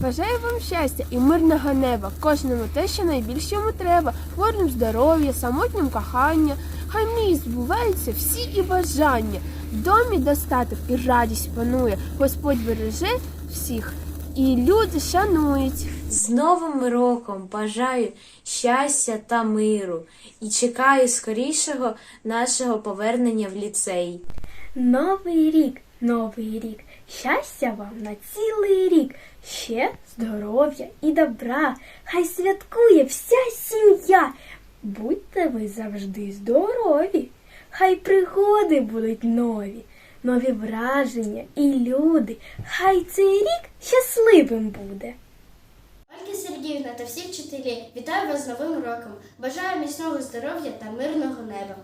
Бажаю вам щастя і мирного неба, кожному те, що найбільше йому треба, хворим здоров'я, самотнім кохання, хай мій збуваються всі і бажання, в домі достаток і радість панує, Господь береже всіх і люди шанують. З Новим роком бажаю щастя та миру і чекаю скорішого нашого повернення в ліцей. Новий рік, новий рік, щастя вам на цілий рік, ще здоров'я і добра. Хай святкує вся сім'я. Будьте ви завжди здорові, хай пригоди будуть нові, нові враження і люди. Хай цей рік щасливим буде. Ольга Сергіївна та всі вчителі, вітаю вас з Новим роком. Бажаю міцного здоров'я та мирного неба.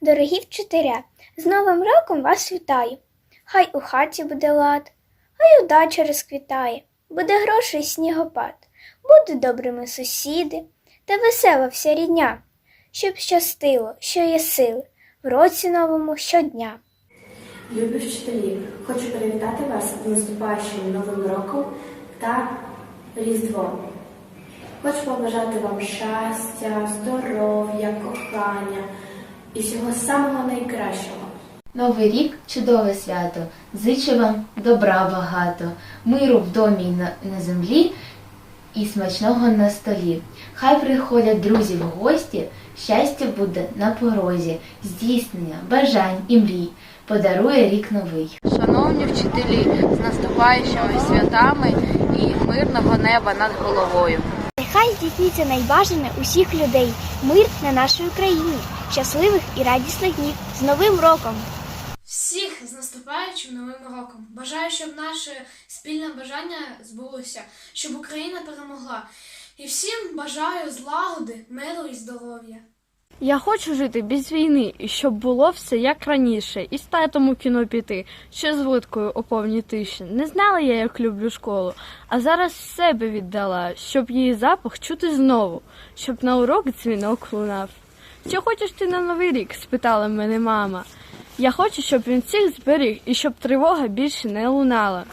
Дорогі вчителя, з Новим роком вас вітаю. Хай у хаті буде лад, хай удача розквітає, буде грошей снігопад, будуть добрими сусіди та весела вся рідня, щоб щастило, що є сили, в році новому щодня. Любі вчителі, хочу привітати вас з наступаючим Новим роком та Різдвом. Хочу побажати вам щастя, здоров'я, кохання і всього самого найкращого. Новий рік чудове свято. Зичу вам добра багато, миру в домі і на, на землі і смачного на столі. Хай приходять друзі в гості, щастя буде на порозі, здійснення, бажань і мрій. Подарує рік новий. Шановні вчителі, з наступаючими святами і мирного неба над головою. Нехай здійсниться найбажане усіх людей, мир на нашій Україні, щасливих і радісних днів з Новим роком! Всіх з наступаючим новим роком. Бажаю, щоб наше спільне бажання збулося, щоб Україна перемогла. І всім бажаю злагоди, миру і здоров'я. Я хочу жити без війни, і щоб було все як раніше, і з татом у кіно піти, ще з водкою у повній тиші. Не знала я, як люблю школу, а зараз себе віддала, щоб її запах чути знову, щоб на урок дзвінок лунав. Що хочеш ти на новий рік? спитала мене мама. Я хочу, щоб він всіх зберіг і щоб тривога більше не лунала.